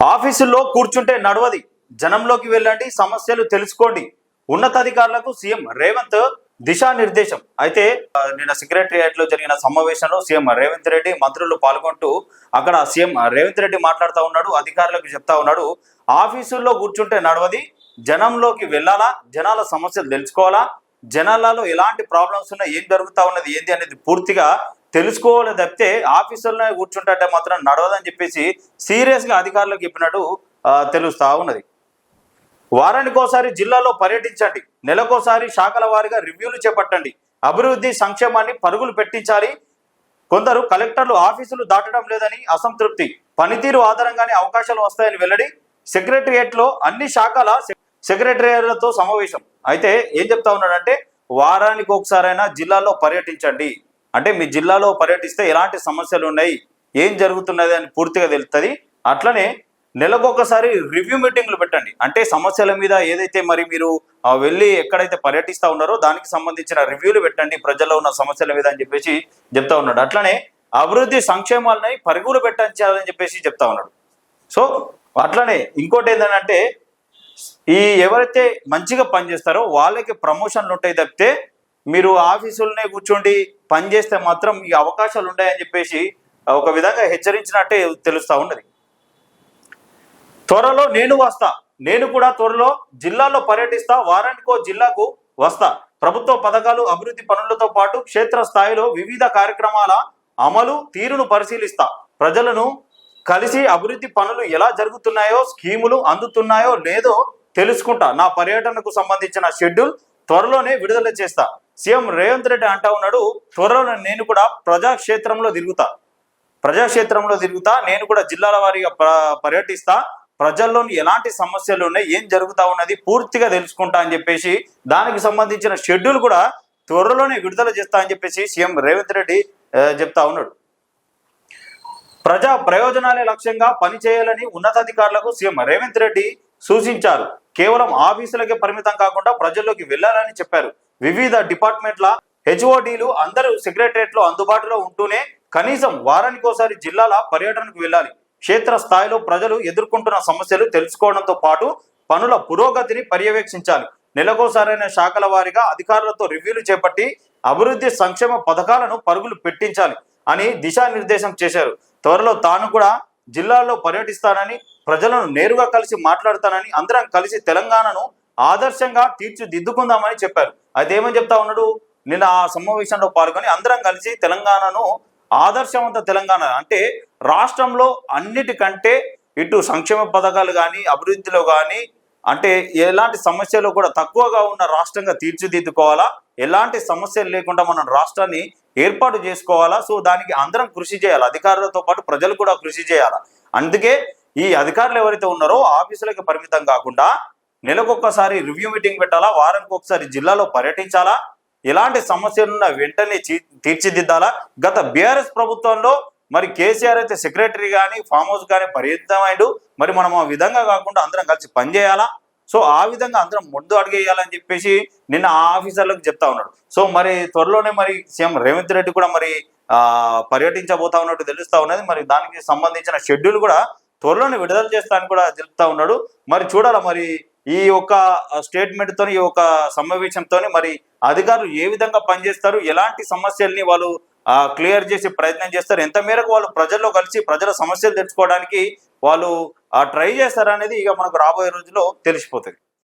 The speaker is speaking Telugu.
ఆఫీసుల్లో కూర్చుంటే నడవది. జనంలోకి వెళ్ళండి సమస్యలు తెలుసుకోండి. ఉన్నతాధికారులకు సీఎం రేవంత్ దిశానిర్దేశం. అయితే నిన్న సెక్రటరియట్లో జరిగిన సమావేశంలో సీఎం రేవంత్ రెడ్డి మంత్రులు పాల్గొంటూ అక్కడ సీఎం రేవంత్ రెడ్డి మాట్లాడుతూ ఉన్నాడు అధికారులకు చెప్తా ఉన్నాడు ఆఫీసుల్లో కూర్చుంటే నడవది జనంలోకి వెళ్ళాలా జనాల సమస్యలు తెలుసుకోవాలా జనాలలో ఎలాంటి ప్రాబ్లమ్స్ ఉన్నా ఏం జరుగుతూ ఉన్నది ఏంది అనేది పూర్తిగా తెలుసుకోవాలి తప్పితే ఆఫీసుల్లో కూర్చుంటే మాత్రం నడవదని చెప్పేసి సీరియస్గా అధికారులకు చెప్పినట్టు తెలుస్తూ ఉన్నది. వారానికోసారి జిల్లాలో పర్యటించండి. నెలకోసారి శాఖల వారిగా రివ్యూలు చేపట్టండి. అభివృద్ధి సంక్షేమాన్ని పరుగులు పెట్టించాలి. కొందరు కలెక్టర్లు ఆఫీసులు దాటడం లేదని అసంతృప్తి. పనితీరు ఆధారంగానే అవకాశాలు వస్తాయని వెల్లడి. సెక్రటరియట్లో అన్ని శాఖల సె- సెక్రటరీలతో సమావేశం. అయితే ఏం చెప్తా ఉన్నాడంటే వారానికి ఒకసారైనా జిల్లాలో పర్యటించండి. అంటే మీ జిల్లాలో పర్యటిస్తే ఎలాంటి సమస్యలు ఉన్నాయి? ఏం జరుగుతున్నది అని పూర్తిగా తెలుస్తుంది అట్లనే నెలకొకసారి రివ్యూ మీటింగ్లు పెట్టండి. అంటే సమస్యల మీద ఏదైతే మరి మీరు వెళ్ళి ఎక్కడైతే పర్యటిస్తా ఉన్నారో దానికి సంబంధించిన రివ్యూలు పెట్టండి. ప్రజల్లో ఉన్న సమస్యల మీద అని చెప్పేసి చెప్తా ఉన్నాడు. అట్లనే అభివృద్ధి సంక్షేమాలని పరుగులు పెట్టించాలని చెప్పేసి చెప్తా ఉన్నాడు. సో అట్లనే ఇంకోటి ఏంటంటే ఈ ఎవరైతే మంచిగా పనిచేస్తారో వాళ్ళకి ప్రమోషన్లు ఉంటాయి తప్పితే మీరు ఆఫీసులనే కూర్చోండి పని చేస్తే మాత్రం ఈ అవకాశాలు ఉంటాయని చెప్పేసి ఒక విధంగా హెచ్చరించినట్టే తెలుస్తా ఉన్నది. త్వరలో నేను వస్తా. నేను కూడా త్వరలో జిల్లాలో పర్యటిస్తా వారానికో జిల్లాకు వస్తా. ప్రభుత్వ పథకాలు అభివృద్ధి పనులతో పాటు క్షేత్ర స్థాయిలో వివిధ కార్యక్రమాల అమలు తీరును పరిశీలిస్తా. ప్రజలను కలిసి అభివృద్ధి పనులు ఎలా జరుగుతున్నాయో స్కీములు అందుతున్నాయో లేదో తెలుసుకుంటా. నా పర్యటనకు సంబంధించిన షెడ్యూల్ త్వరలోనే విడుదల చేస్తా. సీఎం రేవంత్ రెడ్డి అంటా ఉన్నాడు త్వరలో నేను కూడా ప్రజాక్షేత్రంలో తిరుగుతా. ప్రజాక్షేత్రంలో తిరుగుతా నేను కూడా జిల్లాల వారీగా ప- పర్యటిస్తా. ప్రజల్లోని ఎలాంటి సమస్యలు ఉన్నాయి ఏం జరుగుతా ఉన్నది పూర్తిగా తెలుసుకుంటా అని చెప్పేసి దానికి సంబంధించిన షెడ్యూల్ కూడా త్వరలోనే విడుదల చేస్తా అని చెప్పేసి సీఎం రేవంత్ రెడ్డి చెప్తా ఉన్నాడు. ప్రజా ప్రయోజనాలే లక్ష్యంగా పనిచేయాలని ఉన్నతాధికారులకు సీఎం రేవంత్ రెడ్డి సూచించారు. కేవలం ఆఫీసులకే పరిమితం కాకుండా ప్రజల్లోకి వెళ్ళాలని చెప్పారు. వివిధ డిపార్ట్మెంట్ల హెచ్ఓడీలు అందరూ సెక్రటరియట్లో అందుబాటులో ఉంటూనే కనీసం వారానికోసారి జిల్లాల పర్యటనకు వెళ్ళాలి. క్షేత్ర స్థాయిలో ప్రజలు ఎదుర్కొంటున్న సమస్యలు తెలుసుకోవడంతో పాటు పనుల పురోగతిని పర్యవేక్షించాలి. నెలకోసారైన శాఖల వారీగా అధికారులతో రివ్యూలు చేపట్టి అభివృద్ధి సంక్షేమ పథకాలను పరుగులు పెట్టించాలి అని దిశానిర్దేశం చేశారు. త్వరలో తాను కూడా జిల్లాల్లో పర్యటిస్తానని ప్రజలను నేరుగా కలిసి మాట్లాడతానని అందరం కలిసి తెలంగాణను ఆదర్శంగా తీర్చిదిద్దుకుందామని చెప్పారు. అయితే ఏమని చెప్తా ఉన్నాడు? నిన్న ఆ సమావేశంలో పాల్గొని అందరం కలిసి తెలంగాణను ఆదర్శవంత తెలంగాణ అంటే రాష్ట్రంలో అన్నిటికంటే ఇటు సంక్షేమ పథకాలు కానీ అభివృద్ధిలో కానీ అంటే ఎలాంటి సమస్యలు కూడా తక్కువగా ఉన్న రాష్ట్రంగా తీర్చిదిద్దుకోవాలా? ఎలాంటి సమస్యలు లేకుండా మనం రాష్ట్రాన్ని ఏర్పాటు చేసుకోవాలా? సో దానికి అందరం కృషి చేయాలి? అధికారులతో పాటు ప్రజలు కూడా కృషి చేయాలా? అందుకే ఈ అధికారులు ఎవరైతే ఉన్నారో ఆఫీసులకి పరిమితం కాకుండా నెలకొకసారి రివ్యూ మీటింగ్ పెట్టాలా? వారానికి ఒకసారి జిల్లాలో పర్యటించాలా? ఎలాంటి సమస్యలున్న వెంటనే తీర్చిదిద్దాలా? గత బీఆర్ఎస్ ప్రభుత్వంలో మరి కేసీఆర్ అయితే సెక్రటరీ కానీ ఫామ్ హౌస్ కానీ పర్యటమైండు మరి మనం ఆ విధంగా కాకుండా అందరం కలిసి పనిచేయాలా సో ఆ విధంగా అందరం ముందు అడిగేయాలని చెప్పేసి నిన్న ఆ ఆఫీసర్లకు చెప్తా ఉన్నాడు. సో మరి త్వరలోనే మరి సీఎం రేవంత్ రెడ్డి కూడా మరి ఆ పర్యటించబోతా ఉన్నట్టు తెలుస్తా ఉన్నది. మరి దానికి సంబంధించిన షెడ్యూల్ కూడా త్వరలోనే విడుదల చేస్తానని కూడా తెలుపుతా ఉన్నాడు. మరి చూడాలా మరి ఈ యొక్క స్టేట్మెంట్ తోని ఈ యొక్క సమావేశంతో మరి అధికారులు ఏ విధంగా పనిచేస్తారు? ఎలాంటి సమస్యల్ని వాళ్ళు క్లియర్ చేసే ప్రయత్నం చేస్తారు? ఎంత మేరకు వాళ్ళు ప్రజల్లో కలిసి ప్రజల సమస్యలు తెచ్చుకోవడానికి వాళ్ళు ట్రై చేస్తారనేది ఇక మనకు రాబోయే రోజుల్లో తెలిసిపోతుంది.